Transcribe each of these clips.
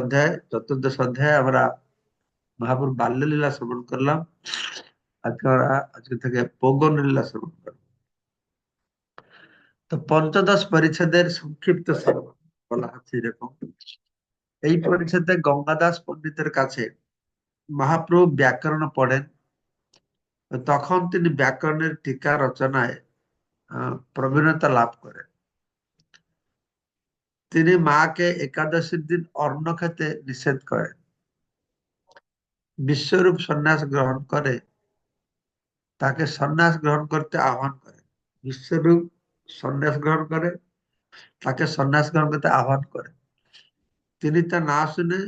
অধ্যায়, চতুর্দশ অধ্যায় আমরা মহাপুর বাল্যলীলা শ্রবণ করলাম। আজকে আমরা, আজকে থেকে পৌগন লীলা শ্রবণ করব। তো পঞ্চদশ পরিচ্ছেদের সংক্ষিপ্ত শ্রবণ বলা হচ্ছে এরকম। এই পরিচ্ছেদে গঙ্গাদাস পণ্ডিতের কাছে মহাপ্রভু ব্যাকরণ পড়েন। তখন তিনি ব্যাকরণের টিকা রচনায় প্রবীণতা লাভ করেন। তিনি মাকে একাদশীর দিন অন্ন খেতে নিষেধ করেন বিশ্বরূপ সন্ন্যাস গ্রহণ করে তাকে সন্ন্যাস গ্রহণ করতে আহ্বান করে বিশ্বরূপ সন্ন্যাস গ্রহণ করে তাকে সন্ন্যাস গ্রহণ করতে আহ্বান করে তিনি তা না শুনে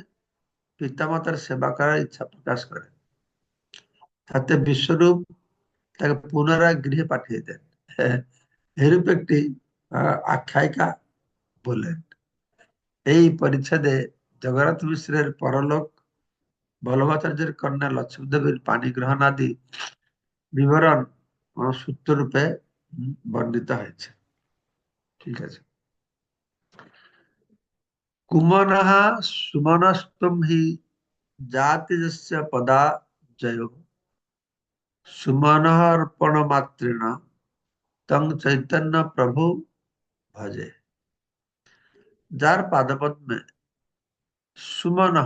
পিতামাতার সেবা করার ইচ্ছা প্রকাশ করেন তাতে বিশ্বরূপ তাকে পুনরায় গৃহে পাঠিয়ে দেন এরূপ একটি আখ্যায়িকা বলেন এই পরিচ্ছেদে জগন্নাথ মিশ্রের পরলোক বল্লভাচার্যের কন্যা লক্ষ্মীদেবীর পানি গ্রহণ আদি বিবরণ সূত্র রূপে বর্ণিত হয়েছে। ঠিক আছে। কুমনः সুমনস্তম হি জাতিজস্য পদা জয়। সুমনः অর্পণ মাতৃণ, তং চৈতন্য প্রভু ভজে। যার পাদপদ্মে সুমন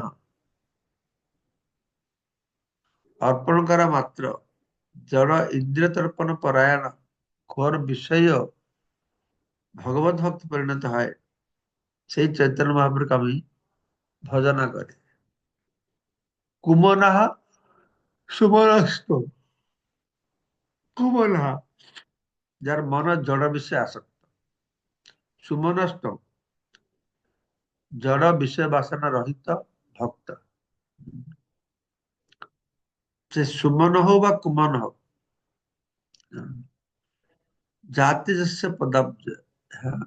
অর্পণ করা মাত্র, জড় ইন্দ্রিয় তর্পণ পরায়ণ ঘোর বিষয় ভগবত ভক্ত পরিণত হয়। সেই চৈতন্য মহাপ্রভুকে আমি ভজনা করি। কুমনাহা সুমনস্ত। কুমনাহা যার মন জড় বিষয়ে আসক্ত। সুমনস্ত জড় বিষয় বাসনা রহিত ভক্ত সে সুমন হোক বা কুমন হোক জাতি যस्य পদাব্জ হ্যাঁ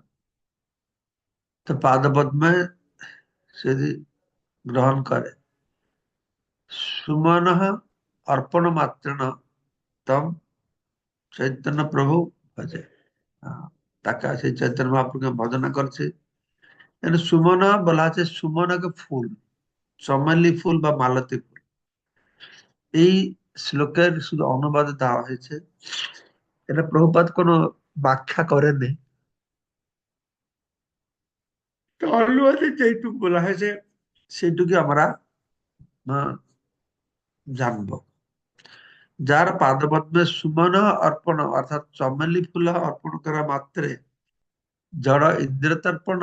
তো পাদপদ্মে যদি গ্রহণ করে সুমন অর্পণ মাত্রেণ তম চৈতন্য প্রভু ভজে তাকে সেই চৈতন্য মহাপ্রভুকে ভজনা করছে সুমনা বলা আছে সুমনাকে ফুল, চমেলি ফুল বা মালতী ফুল। এই শ্লোকের শুধু অনুবাদ দেওয়া হয়েছে। এটা প্রভুপাত কোনো ব্যাখ্যা করেননি। অনুবাদে যেটুকু বলা হয়েছে সেইটুকু আমরা জানব। যার পাদপদ্মে সুমন অর্পণ, অর্থাৎ চমেলি ফুল অর্পণ করা মাত্রে, জড় ইন্দ্রতর্পণ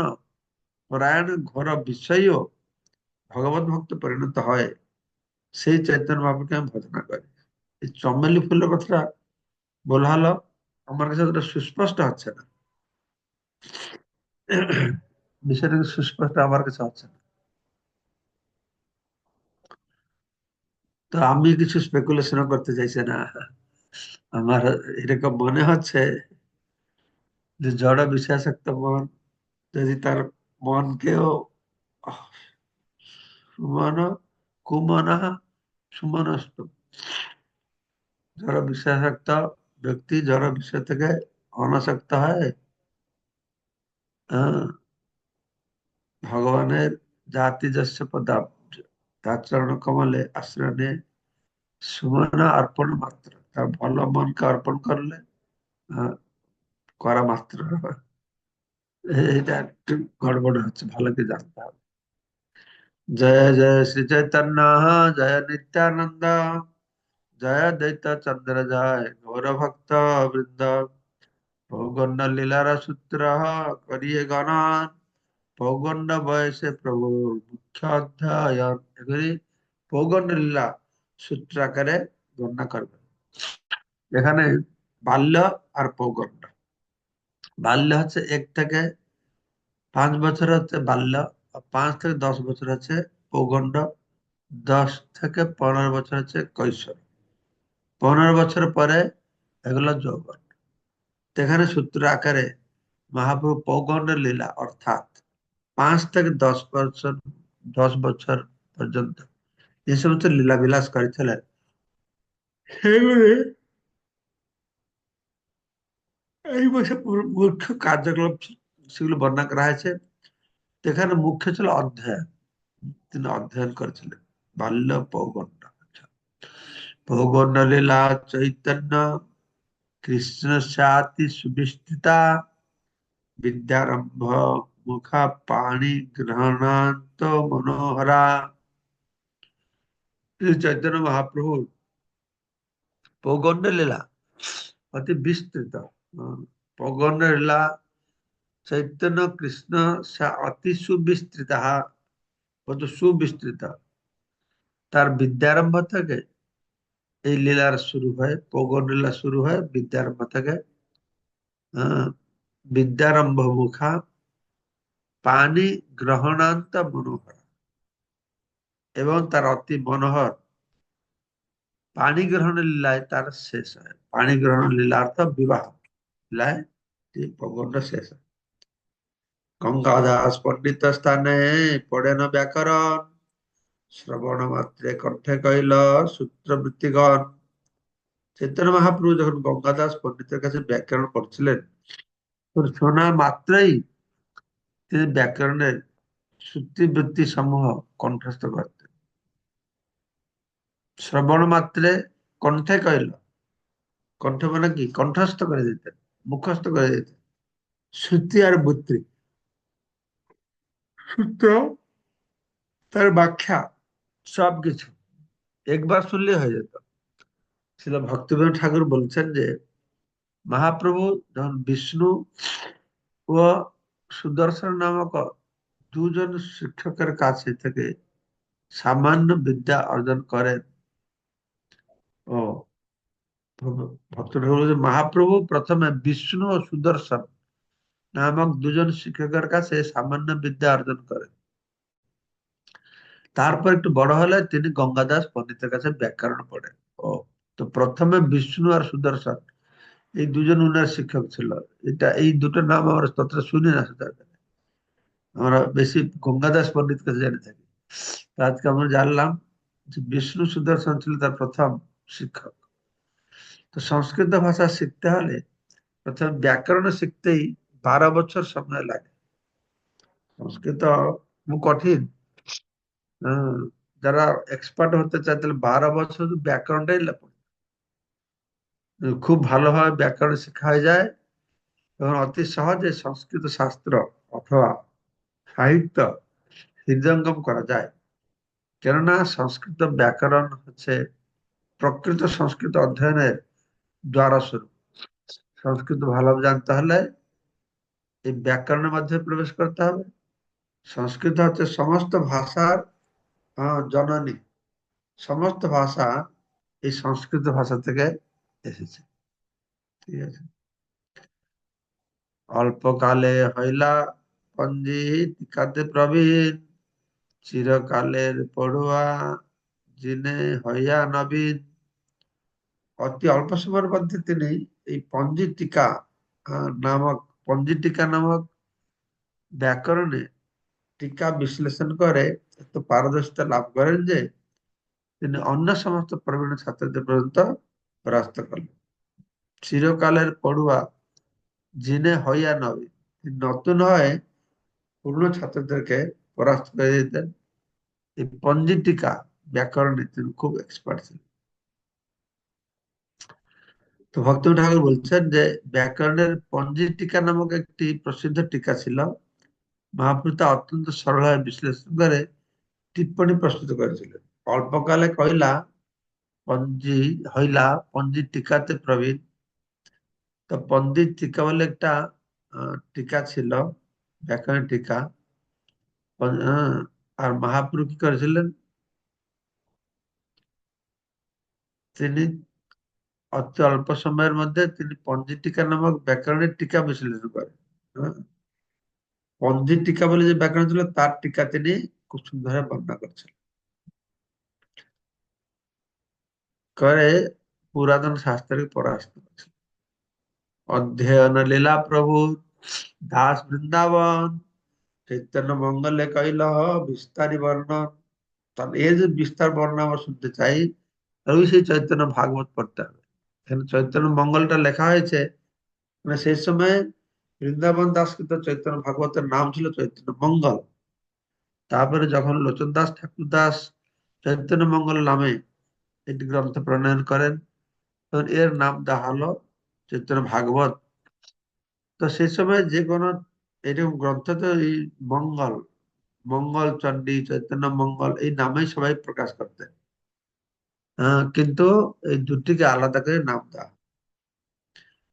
পরায়ণ ঘোর বিষয় ভগবত ভক্ত পরিণত হয়। সেই চৈতন্য বাবুকে আমি ভজনা করি। এই চমেলি ফুলের কথাটা বলা হলো, আমার কাছে ওটা সুস্পষ্ট হচ্ছে না। বিষয়টা সুস্পষ্ট আমার কাছে হচ্ছে না। তো আমি কিছু স্পেকুলেশন করতে চাইছি না। আমার এরকম মনে হচ্ছে যে জড় বিশ্বাসক্ত মন যদি তার মনকেও সুমন, কুমন, সুমনস্ত। জড় বিশ্বাসক্ত ব্যক্তি জড় বিষয় থেকে অনাসক্ত হয়। ভগবানের জাতি যশ পদাব তার চরণ কমলে আশ্রয় নিয়ে সুমনা অর্পণ মাত্র। তার ভালো মনকে অর্পণ করলে করা মাত্র। এটা একটু গড়বড় হচ্ছে, ভালো করে জানতে হবে। জয় জয় শ্রী চৈতন্য, জয় নিত্যানন্দ, জয় দৈত চন্দ্র, জয় গৌর ভক্ত বৃন্দ। পৌগণ্ড লীলার সূত্র করিয়ে গণন পৌগণ্ড বয়সে প্রভুর মুখ্য অধ্যায়ন। এগুলি পৌগণ্ড লীলা সূত্র আকারে গণনা করবে এখানে বাল্য আর পৌগণ্ড বাল্য হচ্ছে এক থেকে পাঁচ বছর হচ্ছে বাল্য পাঁচ থেকে দশ বছর হচ্ছে পৌগণ্ড দশ থেকে পনেরো বছর হচ্ছে কৈশোর। পনেরো বছর পরে এগুলো যৌবন। এখানে সূত্র আকারে মহাপ্রভু পৌগণ্ডের লীলা, অর্থাৎ পাঁচ থেকে দশ বছর দশ বছর পর্যন্ত। যে সমস্ত লীলা বিলাস করেছিলেন। সেগুলি এই বছর মুখ্য কার্যকলাপ সেগুলো বর্ণনা করা হয়েছে। এখানে মুখ্য ছিল অধ্যায় তিনি অধ্যয়ন করেছিলেন। বাল্য পৌগণ্য পৌগণ্য লীলা চৈতন্য, কৃষ্ণ সাতি সুবিস্তৃতা, বিদ্যারম্ভ মুখা পাণি গ্রহণান্ত, মনোহরা চৈতন্য মহাপ্রভুর পৌগণ্য লীলা অতি বিস্তৃত। পৌগণ্য লীলা চৈতন্য কৃষ্ণ অতি সুবিস্তৃত কত সুবিস্তৃত। তার বিদ্যারম্ভ থেকে। এই লীলার শুরু হয় পৌগণ্য লীলা শুরু হয় বিদ্যারম্ভ থেকে। বিদ্যারম্ভ মুখা পানি গ্রহণান্ত মনোহর এবং তার অতি মনোহর পানি গ্রহণ লীলায় তার শেষ হয়। পানি গ্রহণ লীলার্থ বিবাহ। গঙ্গাদাস পণ্ডিত স্থানে পড়েন ব্যাকরণ। শ্রবণ মাত্রে কণ্ঠে কইল সূত্রবৃত্তিগণ চৈতন্য মহাপ্রভু যখন গঙ্গাদাস পণ্ডিতের কাছে ব্যাকরণ করছিলেন শোনা মাত্রই তিনি ব্যাকরণের সূত্রিবৃত্তি সমূহ কণ্ঠস্থ করতেন। শ্রবণ মাত্রে কণ্ঠে কইল কণ্ঠ মানে কি? কণ্ঠস্থ করে দিতেন। মুখস্থ করে দিতেন শ্রুতি আর বুত্রি সূত্র, তার ব্যাখ্যা, সবকিছু। একবার শুনলে হয়ে যেত। ছিল ভক্তিবিনোদ ঠাকুর বলছেন যে, মহাপ্রভু যখন বিষ্ণু ও সুদর্শন নামক দুজন শিক্ষকের কাছে থেকে সামান্য বিদ্যা অর্জন করেন ও ভক্ত মহাপ্রভু, প্রথমে বিষ্ণু ও সুদর্শন নামক দুজন শিক্ষকের কাছে সামান্য বিদ্যা অর্জন করেন। তারপর একটু বড় হলে তিনি গঙ্গাদাস পণ্ডিতের কাছে ব্যাকরণ পড়েন। ও, তো প্রথমে বিষ্ণু আর সুদর্শন, এই দুজন উনার শিক্ষক ছিল। এটা, এই দুটো নাম আমরা তত শুনি না সেটা আমরা বেশি গঙ্গাদাস পণ্ডিত কাছে জেনে থাকি আজকে আমরা জানলাম যে বিষ্ণু সুদর্শন ছিল তার প্রথম শিক্ষক। তো সংস্কৃত ভাষা শিখতে হলে প্রথম ব্যাকরণ শিখতেই বারো বছর সময় লাগে। সংস্কৃত কঠিন। যারা এক্সপার্ট হতে চায় তাহলে বারো বছর ব্যাকরণটাই খুব ভালোভাবে ব্যাকরণ শেখা হয়ে যায় এবং অতি সহজে সংস্কৃত শাস্ত্র অথবা সাহিত্য হৃদয়ঙ্গম করা যায়। কেননা সংস্কৃত ব্যাকরণ হচ্ছে প্রকৃত সংস্কৃত অধ্যয়নের দ্বারা স্বরূপ সংস্কৃত ভালোভাবে জানতে হলে এই ব্যাকরণের মধ্যে প্রবেশ করতে হবে। সংস্কৃত হচ্ছে সমস্ত ভাষার জননী। সমস্ত ভাষা এই সংস্কৃত ভাষা থেকে এসেছে। ঠিক আছে? অল্পকালে হইলা পঞ্জিকাতে প্রবীণ, চিরকালের পড়ুয়া জিনে হইয়া নবীন। অতি অল্প সময়ের মধ্যে তিনি এই পঞ্জি টিকা নামক পঞ্জিটিকা নামক ব্যাকরণে টিকা বিশ্লেষণ করে এত পারদর্শিতা লাভ করেন যে তিনি অন্য সমস্ত প্রবীণ ছাত্রদের পর্যন্ত পরাস্ত করলেন। চিরকালের পড়ুয়া জিনে হইয়া নবে নতুন হয় পুরনো ছাত্রদেরকে পরাস্ত করে দিতেন। এই পঞ্জিটিকা ব্যাকরণে তিনি খুব এক্সপার্ট ছিলেন। তো ভক্ত ঠাকুর বলছেন যে, ব্যাকরণের পঞ্জি টিকা নামক একটি প্রসিদ্ধ টিকা ছিল। মহাপ্রভু অত্যন্ত সরলভাবে বিশ্লেষণ করে টিপ্পণী প্রস্তুত করেছিলেন। অল্পকালে কইলা পঞ্জি, হইলা পঞ্জি টিকাতে প্রবীণ। তো পঞ্জি টিকা বলে একটা টিকা ছিল, ব্যাকরণের টিকা। আর মহাপ্রভু কি করেছিলেন? তিনি অতি অল্প সময়ের মধ্যে তিনি পঞ্জি টিকা নামক ব্যাকরণের টিকা বিশ্লেষণ করেন। পঞ্জি টিকা বলে যে ব্যাকরণ ছিল, তার টিকা তিনি খুব সুন্দর বর্ণনা করছেন। করে পুরাতন শাস্ত্রকে পরাস্ত করছেন। অধ্যয়ন লীলা প্রভু, দাস বৃন্দাবন, চৈতন্য মঙ্গলে কইল বিস্তারি বর্ণন। তাহলে এই যে বিস্তার বর্ণনা আমরা শুনতে চাই সেই চৈতন্য ভাগবত পড়তে হবে। চৈতন্য মঙ্গলটা লেখা হয়েছে। মানে সেই সময় বৃন্দাবন দাসকৃত চৈতন্য ভাগবতের নাম ছিল চৈতন্য মঙ্গল। তারপরে যখন লোচন দাস ঠাকুর দাস চৈতন্য মঙ্গল নামে একটি গ্রন্থ প্রণয়ন করেন, তখন এর নাম দেওয়া হলো চৈতন্য ভাগবত। তো সেই সময় যে কোনো এরকম গ্রন্থ তো এই মঙ্গল মঙ্গল চণ্ডী, চৈতন্য মঙ্গল এই নামেই সবাই প্রকাশ করতেন। কিন্তু এই দুটিকে আলাদা করে নাম দেওয়া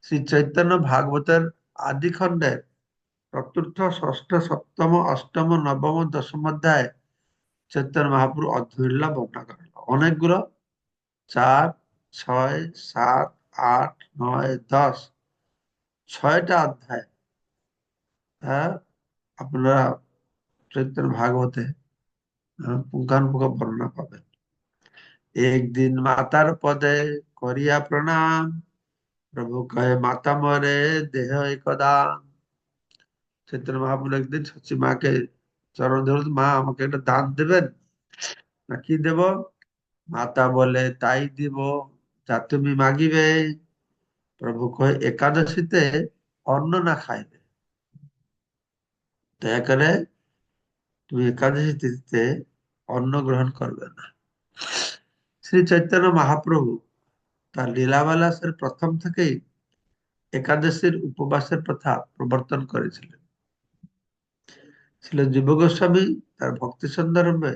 শ্রী চৈতন্য ভাগবতের আদি খণ্ডের চতুর্থ, ষষ্ঠ, সপ্তম, অষ্টম, নবম, দশম অধ্যায় চৈতন্য মহাপুর অধ্যয়নলা বর্ণনা করা অনেকগুলো? চার, ছয়, সাত, আট, নয়, দশ। ছয়টা অধ্যায়। আপনারা চৈতন্য ভাগবতে পুঙ্খানুপুঙ্খ বর্ণনা পাবেন। একদিন মাতার পদে করিয়া প্রণাম। প্রভু কহে, মাতা মরে, দেহ একদা। চৈতন্য মহাপ্রভু একদিন সচি মাকে চরণ ধর মা, আমাকে একটা দান দেবেন? না, কি দেব? মাতা বলে, তাই দিব, যা তুমি মাগিবে। প্রভু কহে, একাদশীতে অন্ন না খাইবে? দয়া করে, তুমি একাদশী তিথিতে অন্ন গ্রহণ করবে না। শ্রী চৈতন্য মহাপ্রভু তার লীলাবালাসের প্রথম থেকেই একাদশীর উপবাসের প্রথা প্রবর্তন করেছিলেন। ছিল যুব গোস্বামী তার ভক্তি সন্দর্ভে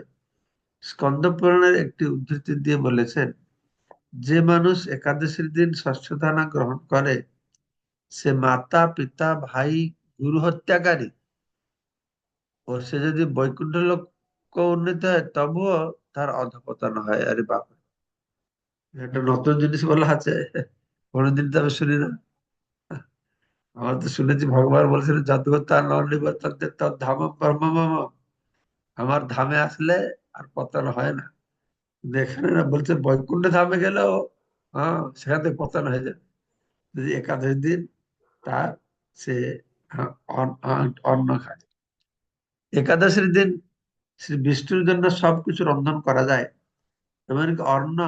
স্কন্দ পুরাণের একটি উদ্ধৃতি দিয়ে বলেছেন, যে মানুষ একাদশীর দিন ষষ্ঠ গ্রহণ করে, সে মাতা, পিতা, ভাই, গুরু হত্যাকারী। ও সে যদি বৈকুণ্ঠ লোক উন্নীত হয়, তবুও তার অধপতন হয়। আরে বাপ একটা নতুন জিনিস বলা আছে। কোনোদিন তো আমি শুনি না। আমার তো শুনেছি ভগবান বলেছেন যদ্গতা নিবর্তন্তে তার ধাম ব্রহ্ম আমার ধামে আসলে আর পতন হয় না। এখানে না বলছে বৈকুণ্ঠ ধামে গেলেও হ্যাঁ সেখান থেকে পতন হয়ে যাবে। যদি একাদশ দিন তার সে হ্যাঁ, অন্ন খায়। একাদশীর দিন শ্রী বিষ্ণুর জন্য সবকিছু রন্ধন করা যায়। এমনকি অন্ন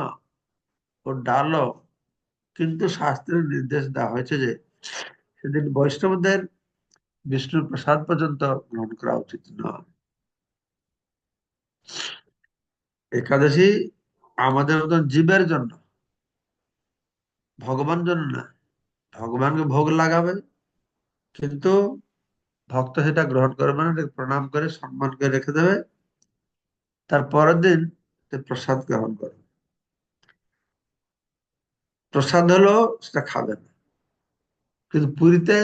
ও ডালও কিন্তু শাস্ত্রের নির্দেশ দেওয়া হয়েছে যে সেদিন বৈষ্ণবদের বিষ্ণুর প্রসাদ পর্যন্ত গ্রহণ করা উচিত নয়। একাদশী আমাদের মতন জীবের জন্য, ভগবান জন্য না, ভগবানকে ভোগ লাগাবে, কিন্তু ভক্ত সেটা গ্রহণ করবে না প্রণাম করে, সম্মান করে রেখে দেবে, তার পরের দিন প্রসাদ গ্রহণ করবে। প্রসাদ হলো, সেটা খাবে না কিন্তু পুরীতে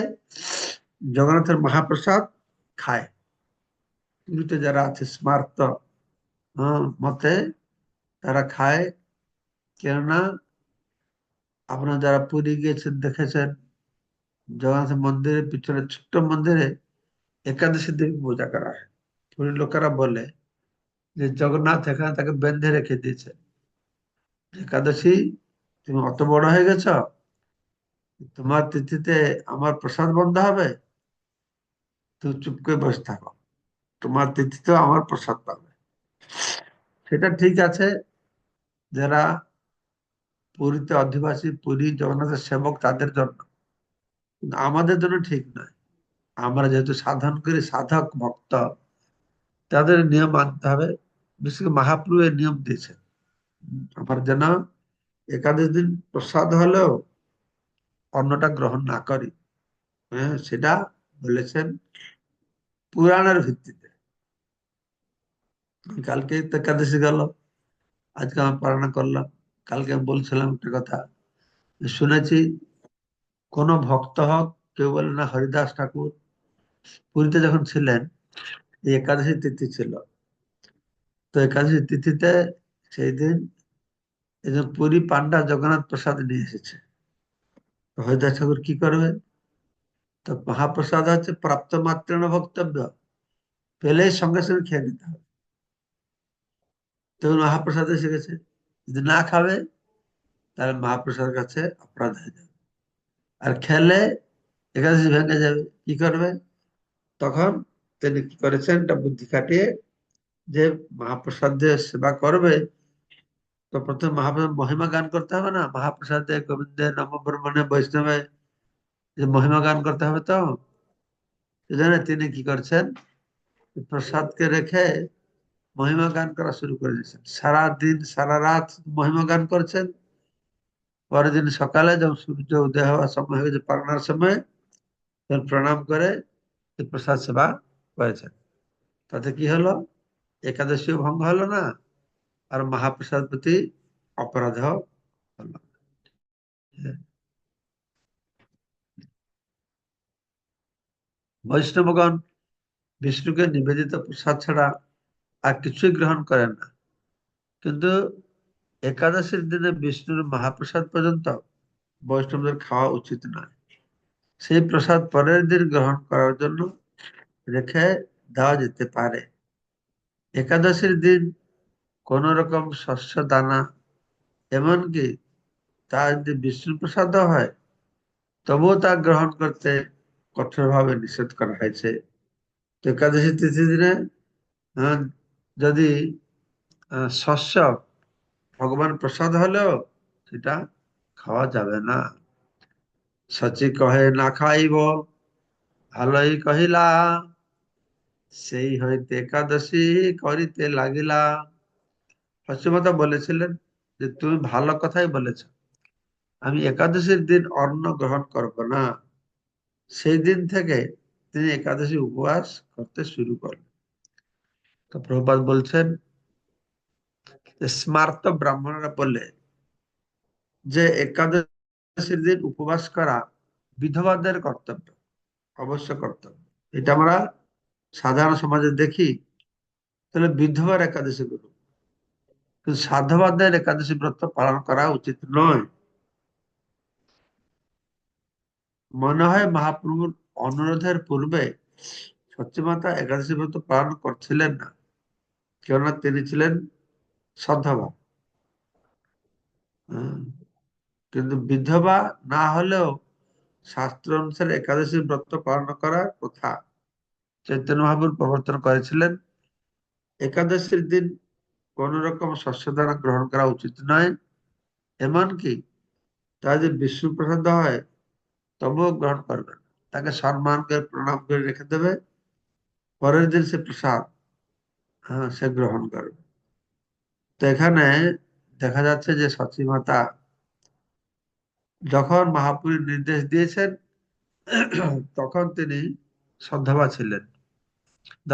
জগন্নাথের মহাপ্রসাদ খায়। পুরীতে যারা আছে স্মার্ত মতে তারা খায়। কেননা আপনারা যারা পুরী গিয়েছেন, দেখেছেন জগন্নাথ মন্দিরের পিছনে ছোট্ট মন্দিরে একাদশী দিন পূজা করা হয়। পুরীর লোকেরা বলে যে, জগন্নাথ এখানে তাকে বেঁধে রেখে দিয়েছে। একাদশী তুমি অত বড় হয়ে গেছ? তোমার তিথিতে আমার প্রসাদ বন্ধ হবে? তুমি চুপ করে বসে থাকো। তোমার তিথিতেও আমার প্রসাদ পাবে। সেটা ঠিক আছে। যারা পুরীতে অধিবাসী, পুরী জগন্নাথের সেবক, তাদের জন্য। আমাদের জন্য ঠিক নয়। আমরা যেহেতু সাধন করি, সাধক, ভক্ত, তাদের নিয়ম মানতে হবে। বিশেষ করে মহাপ্রভু নিয়ম দিয়েছেন। আমার যেন একাদশ দিন প্রসাদ হলেও অন্নটা গ্রহণ না করি। হ্যাঁ সেটা বলেছেন পুরাণের ভিত্তিতে। কালকে একাদশী গেল, আজকে আমি পালনা করলাম। কালকে আমি বলছিলাম একটা কথা শুনেছি, কোন ভক্ত হক, কেউ বলে না, হরিদাস ঠাকুর, পুরীতে যখন ছিলেন একাদশী তিথি ছিল। তো একাদশী তিথিতে সেই দিন একজন পুরী পান্ডা জগন্নাথ প্রসাদ নিয়ে এসেছে। হরিদাস ঠাকুর কি করবে? তো মহাপ্রসাদ হচ্ছে প্রাপ্ত মাত্র বক্তব্য পেলেই সঙ্গে সঙ্গে খেয়ে নিতে হবে। তখন মহাপ্রসাদ এসে গেছে। যদি না খাবে, তাহলে মহাপ্রসাদের কাছে অপরাধ হয়ে যাবে। আর খেলে একাদশী ভেঙে যাবে। কি করবে? তখন তিনি কি করেছেন? একটা বুদ্ধি কাটিয়ে যে মহাপ্রসাদ দিয়ে সেবা করবে তো প্রথমে মহাপ্রসাদ মহিমা গান করতে হবে না? মহাপ্রসাদে, গোবিন্দে, নম ব্রহ্মণে, বৈষ্ণবে, যে মহিমা গান করতে হবে তো? সেজন্য তিনি কি করছেন? প্রসাদকে রেখে মহিমা গান করা শুরু করে দিয়েছেন। সারা দিন সারা রাত মহিমা গান করছেন। পরের দিন সকালে যখন সূর্য উদয় হওয়ার সময় হয়ে গেছে, পালনার সময় প্রণাম করে প্রসাদ সেবা করেছেন। তাতে কি হলো? একাদশীও ভঙ্গ হলো না? আর মহাপ্রসাদ প্রতি অপরাধ হলো বৈষ্ণবগণ বিষ্ণুকে নিবেদিত প্রসাদ ছাড়া আর কিছুই গ্রহণ করেন না। কিন্তু একাদশীর দিনে বিষ্ণুর মহাপ্রসাদ পর্যন্ত বৈষ্ণবদের খাওয়া উচিত নয়। সেই প্রসাদ পরের দিন গ্রহণ করার জন্য রেখে দেওয়া যেতে পারে। একাদশীর দিন কোন রকম শস্য, দানা, এমনকি তা যদি বিষ্ণু প্রসাদ হয়, তবুও তা গ্রহণ করতে কঠোরভাবে নিষেধ করা হয়েছে। তো একাদশী তিথি দিনে যদি শস্য ভগবান প্রসাদ হলেও সেটা খাওয়া যাবে না। সচি কহে, না খাইব ভালোই কহিলা, সেই হইতে একাদশী করিতে লাগিলা। পশ্চিমতা বলেছিলেন যে, তুমি ভালো কথাই বলেছ। আমি একাদশীর দিন অন্ন গ্রহণ করব না। সেই দিন থেকে তিনি একাদশী উপবাস করতে শুরু করলেন। তো প্রভুপাত বলছেন স্মার্ত ব্রাহ্মণরা বলে যে, একাদশীর দিন উপবাস করা বিধবাদের কর্তব্য, অবশ্য কর্তব্য। এটা আমরা সাধারণ সমাজে দেখি। তাহলে বিধবার একাদশী গুরু কিন্তু সাধবাদের একাদশী ব্রত পালন করা উচিত নয়। মনে হয় মহাপ্রভুর অনুরোধের পূর্বে সত্যমাতা একাদশী ব্রত পালন করছিলেন না, কেননা তিনি ছিলেন সধবা কিন্তু বিধবা না হলেও শাস্ত্র অনুসারে একাদশী ব্রত পালন করার কথা চৈতন্য মহাপুর প্রবর্তন করেছিলেন। একাদশীর দিন কোন রকম শস্য দ্বারা গ্রহণ করা উচিত নয়। এমনকি তা যদি বিষ্ণু প্রসাদ হয়, তবুও গ্রহণ করবেন তাকে সম্মান করে, প্রণাম করে রেখে দেবে। পরের দিন সে প্রসাদ হ্যাঁ সে গ্রহণ করবে। তো এখানে দেখা যাচ্ছে যে সচী মাতা যখন মহাপুরীর নির্দেশ দিয়েছেন, তখন তিনি সদ্ধবা ছিলেন।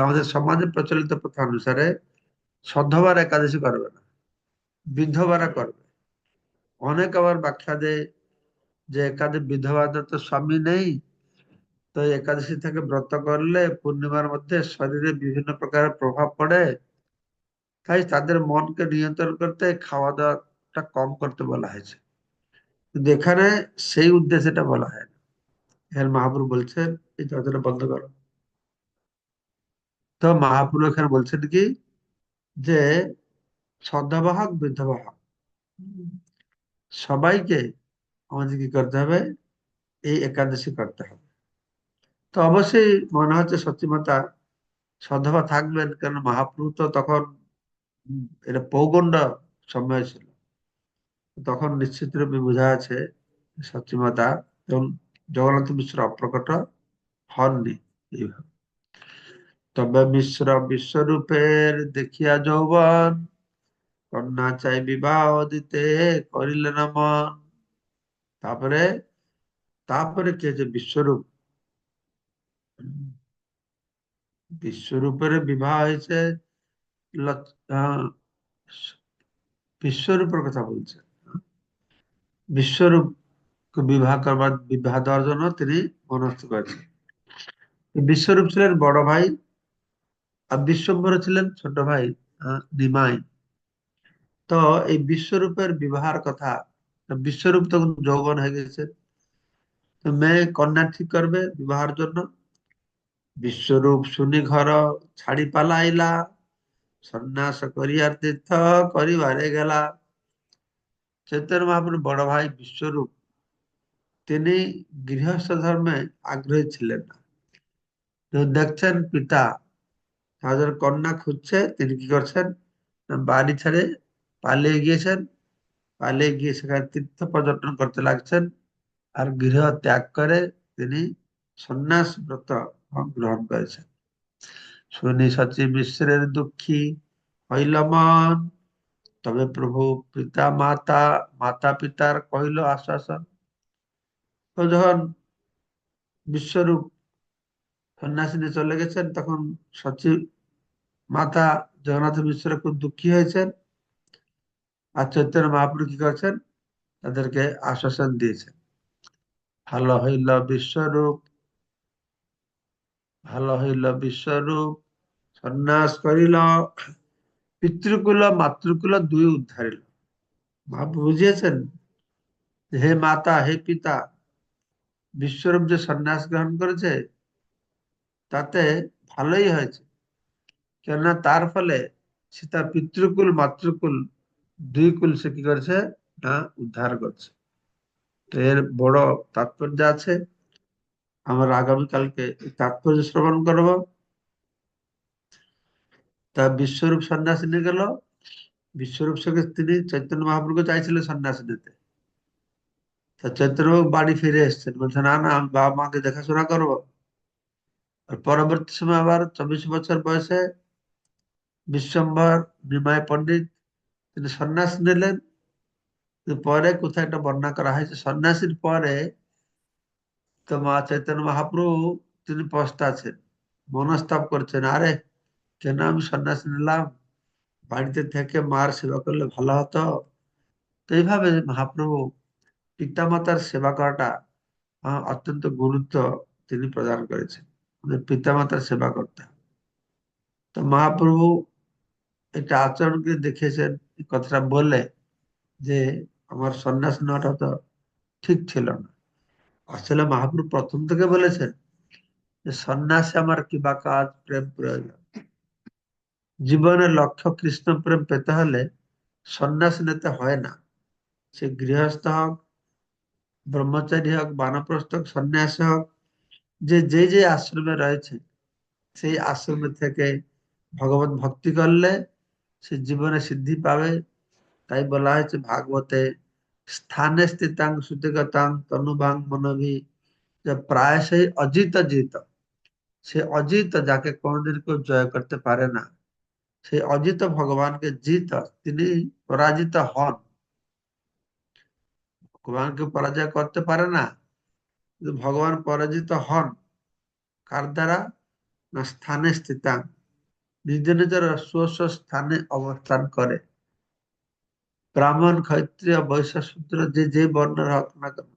আমাদের সমাজে প্রচলিত প্রথা অনুসারে সদ্ধবার একাদশী করবে না, বিধবারা করবে। অনেক আবার ব্যাখ্যা দেয় যে একাদশী বিধবাদের তো স্বামী নেই। তো একাদশী থেকে ব্রত করলে পূর্ণিমার মধ্যে শরীরে বিভিন্ন প্রকারের প্রভাব পড়ে। তাই তাদের মনকে নিয়ন্ত্রণ করতে খাওয়া দাওয়াটা কম করতে বলা হয়েছে। কিন্তু এখানে সেই উদ্দেশ্যে এটা বলা হয় না এখানে মহাপুরু বলছেন, এই দরজাটা বন্ধ করো। তো মহাপুরু এখানে বলছেন কি যে শ্রদ্ধাবাহক বৃদ্ধবাহক সবাইকে আমাদের কি করতে হবে? এই একাদশী করতে হবে। তো অবশ্যই মনে হচ্ছে সত্যিমাতা সদ্ধবা থাকবেন কারণ মহাপ্রভু তো তখন এটা পৌগণ্ড সময় ছিল। তখন নিশ্চিত রূপে বোঝা আছে সত্যিমাতা এবং জগন্নাথ মিশ্র অপ্রকট হননি এইভাবে। তবে মিশ্র বিশ্বরূপের দেখিয়া যৌবন, কন্যা চাই বিবাহ দিতে করিলেন মন। তারপরে তারপরে কি আছে বিশ্বরূপ? বিশ্বরূপের বিবাহ হয়েছে বিশ্বরূপের কথা বলছে। বিশ্বরূপ বিবাহ করবার বিবাহ দেওয়ার জন্য তিনি মনস্থ করেছেন। বিশ্বরূপ ছিলেন বড় ভাই আর বিশ্বম্বর ছিলেন ছোট ভাই নিমাই। তো এই বিশ্বরূপের বিবাহের কথা বিশ্বরূপ তখন যৌবন হয়ে গেছে। তো মেয়ে কন্যা ঠিক করবে বিবাহের জন্য। বিশ্বরূপ শুনি ঘর ছাড়ি পালাইলা, সন্ন্যাস করিয়ার তীর্থ করিবারে গেলা। চৈতন্য মহাপুর বড় ভাই বিশ্বরূপ, তিনি গৃহস্থ ধর্মে আগ্রহী ছিলেন না। দেখছেন পিতা তাদের কন্যা খুঁজছে, তিনি কি করছেন? বাড়ি ছেড়ে পালিয়ে গিয়েছেন। পালিয়ে গিয়ে সেখানে তীর্থ পর্যটন করতে লাগছেন আর গৃহ ত্যাগ করে তিনি সন্ন্যাস ব্রত গ্রহণ করেছেন। শুনি সচিব মিশ্রের দুঃখী হইলমন তবে প্রভু পিতা মাতা মাতা পিতার কহিল আশ্বাসন যখন বিশ্বরূপ সন্ন্যাসিনী চলে গেছেন, তখন সচিব মাতা জগন্নাথ মিশ্র খুব দুঃখী হয়েছেন। আর চৈতন্য মহাপ্রভু কি করছেন? তাদেরকে আশ্বাসন দিয়েছেন। ভালো হইল বিশ্বরূপ, ভালো হইল বিশ্বরূপ, সন্ন্যাস করিল, পিতৃকুল, মাতৃকুল দুই উদ্ধারিল। মহাপ্রভু বুঝিয়েছেন হে মাতা, হে পিতা, বিশ্বরূপ যে সন্ন্যাস গ্রহণ করেছে তাতে ভালোই হয়েছে। কেননা তার ফলে সে তার পিতৃকুল, মাতৃকুল দুই কুল সে কি করেছে না, উদ্ধার করছে। তো এর বড় তাৎপর্য আছে। আমরা আগামীকালকে তাৎপর্য শ্রবণ করব। তা বিশ্বরূপ সন্ন্যাসী নিয়ে গেল। বিশ্বরূপ সঙ্গে তিনি চৈতন্য মহাপ্রভুকে চাইছিলেন সন্ন্যাসী নিতে তা চৈতন্যবাবু বাড়ি ফিরে এসছেন। বলছে, না না, আমি বাবা মাকে দেখাশোনা করব। আর পরবর্তী সময় আবার চব্বিশ বছর বয়সে বিশ্বম্বর নিমায় পণ্ডিত তিনি সন্ন্যাস নিলেন। পরে কোথায় একটা বর্ণনা করা হয়েছে, সন্ন্যাসীর পরে তো মা চৈতন্য মহাপ্রভু তিনি পস্তাছেন মনস্তাপ করছেন, আরে, কেন আমি সন্ন্যাস নিলাম? বাড়িতে থেকে মার সেবা করলে ভালো হতো? তো এইভাবে মহাপ্রভু পিতামাতার সেবা করাটা অত্যন্ত গুরুত্ব তিনি প্রদান করেছেন। পিতামাতার সেবা করতে হবে। তো মহাপ্রভু এটা আচরণকে দেখেছেন কথাটা বলে যে আমার সন্ন্যাস নেওয়াটা তো ঠিক ছিল না। আসলে মহাপ্রভু প্রথম থেকে বলেছেন যে সন্ন্যাসে আমার কিবা কাজ, প্রেম প্রয়োজন। জীবনের লক্ষ্য কৃষ্ণ প্রেম পেতে হলে সন্ন্যাস নিতে হয় না। সে গৃহস্থ হোক, ব্রহ্মচারী হোক, বানপ্রস্থ হোক, সন্ন্যাস হোক যে যে যে আশ্রমে রয়েছে, সেই আশ্রমে থেকে ভগবান ভক্তি করলে সে জীবনে সিদ্ধি পাবে। তাই বলা হয়েছে, ভাগবতে স্থানে স্থিতাং সুতিগতাং তনুভাং মনভি যে প্রায় সেই অজিত জিত। সে অজিত যাকে কোনদিন কেউ জয় করতে পারে না। সেই অজিত ভগবানকে জিত, তিনি পরাজিত হন। ভগবানকে পরাজয় করতে পারে না। ভগবান পরাজিত হন, কার দ্বারা? না স্থানে স্থিতাং। নিজ নিজের স্ব স্থানে অবস্থান করে। ব্রাহ্মণ, ক্ষত্রিয় বৈশ্য সূত্র যে যে বর্ণের হক না কেন,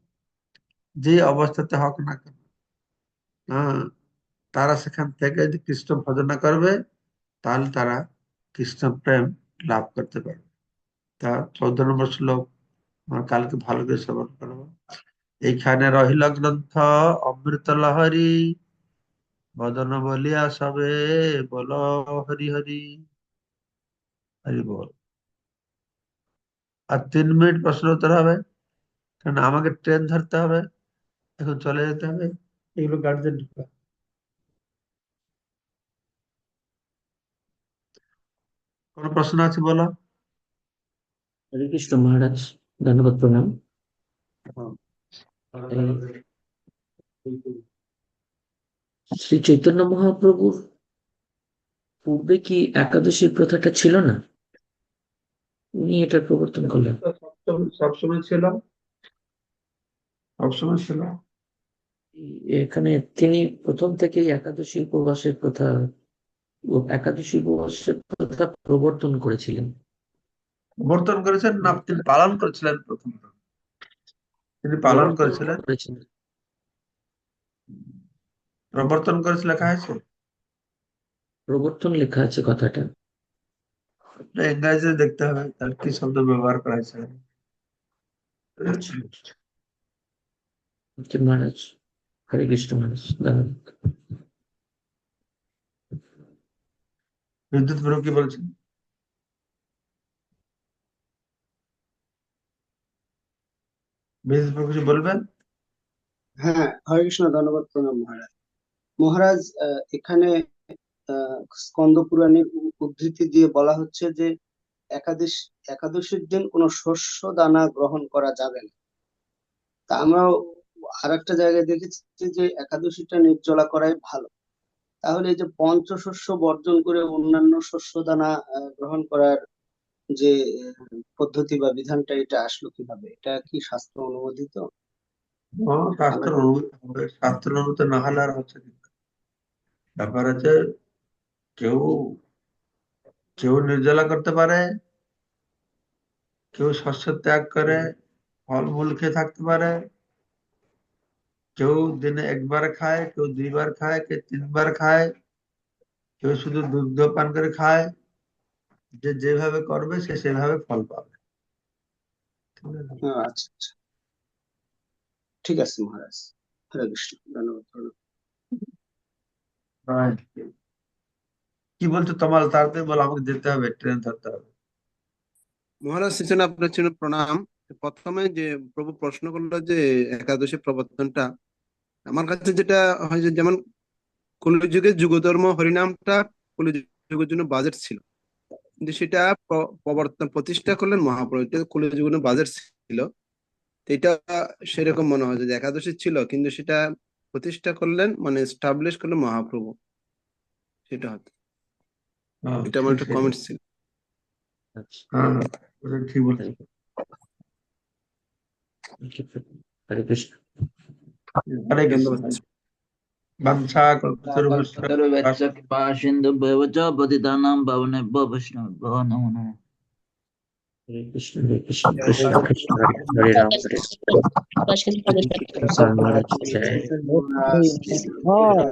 যে অবস্থাতে হক না কেন হ্যাঁ তারা সেখান থেকে যদি কৃষ্ণ ভজনা করবে, তাহলে তারা কৃষ্ণ প্রেম লাভ করতে পারবে। তা চৌদ্দ নম্বর শ্লোক কালকে ভালো করে শ্রবণ করব। এইখানে রহিল গ্রন্থ অমৃত লহরী বদন বলিয়া সবে বল হরি হরি। হরি বল। আর তিন মিনিট প্রশ্ন উত্তর হবে কারণ আমাকে ট্রেন ধরতে হবে। এখন চলে যেতে হবে এগুলো গার্জেন কোন প্রশ্ন আছে বলো? হরে কৃষ্ণ মহারাজ ধন্যবাদ প্রণাম। শ্রী চৈতন্য মহাপ্রভুর পূর্বে কি একাদশীর প্রথাটা ছিল না? উনি এটা প্রবর্তন করলেন। সবসময় ছিল। সবসময় ছিল। এখানে তিনি প্রথম থেকেই একাদশী উপবাসের প্রথা একাদশী উপবাসের প্রথা প্রবর্তন করেছিলেন। প্রবর্তন করেছেন না তিনি পালন করেছিলেন প্রথম তিনি পালন করেছিলেন? প্রবর্তন করেছে লেখা আছে? প্রবর্তন লেখা আছে কথাটা। ইংরেজিতে দেখতে হবে তার কি শব্দ ব্যবহার করা হয়েছে? মহারাজ হরে কৃষ্ণ মহারাজ বিদ্যুৎ প্রভু কি বলছেন? বিদ্যুৎ প্রভু কিছু বলবেন? হ্যাঁ হরে কৃষ্ণ, ধন্যবাদ, প্রণাম মহারাজ। মহারাজ এখানে স্কন্দ পুরাণের উদ্ধৃতি দিয়ে বলা হচ্ছে যে, একাদশ, একাদশীর দিন কোনো শস্য দানা গ্রহণ করা যাবে না। তা আমরা আর একটা জায়গায় দেখেছি যে, একাদশীটা নির্জলা করাই ভালো। তাহলে এই যে পঞ্চশস্য বর্জন করে অন্যান্য শস্য দানা গ্রহণ করার যে পদ্ধতি বা বিধানটা এটা আসলো কীভাবে? এটা কি শাস্ত্র অনুমোদিত? শাস্ত্র অনুমতি হবে। শাস্ত্র অনুমতি না হলে আর হচ্ছে ব্যাপার আছে কেউ কেউ নির্জলা করতে পারে কেউ শস্য ত্যাগ করে ফলমূল খেয়ে থাকতে পারে কেউ দিনে একবার খায় কেউ দুইবার খায় কেউ তিনবার খায় কেউ শুধু দুগ্ধ পান করে খায় যে যেভাবে করবে সে সেভাবে ফল পাবে। ঠিক আছে? আচ্ছা আচ্ছা। ঠিক আছে মহারাজ। হরে কৃষ্ণ ধন্যবাদ। কি। বলছো তোমার? তাড়াতাড়ি বলো আমাকে যেতে হবে ট্রেন ধরতে হবে। মহারাজ আপনার জন্য প্রণাম। প্রথমে যে প্রভু প্রশ্ন করল যে একাদশী প্রবর্তনটা আমার কাছে যেটা হয় যে যেমন কলিযুগে যুগধর্ম হরিনামটা কলিযুগের জন্য বাজেট ছিল। কিন্তু সেটা প্রবর্তন প্রতিষ্ঠা করলেন মহাপ্রভু এটা কলিযুগের জন্য বাজেট ছিল এটা সেরকম মনে হয় যে একাদশী ছিল কিন্তু সেটা প্রতিষ্ঠা করলেন মানে স্টাবলিশ করলেন মহাপ্রভু। সেটা হতো হ্যাঁ, এটা আমার একটা কমেন্ট ছিল। আচ্ছা। হ্যাঁ ঠিক বলছো। হরে কৃষ্ণ হরে কৃষ্ণ। वंशाकृतिरुपश्चिन्दुभ्यः च पतितानां पावनेभ्यो वैष्णवेभ्यो नमो नमः हरे कृष्ण हरे कृष्ण कृष्ण कृष्ण हरे राम हरे राम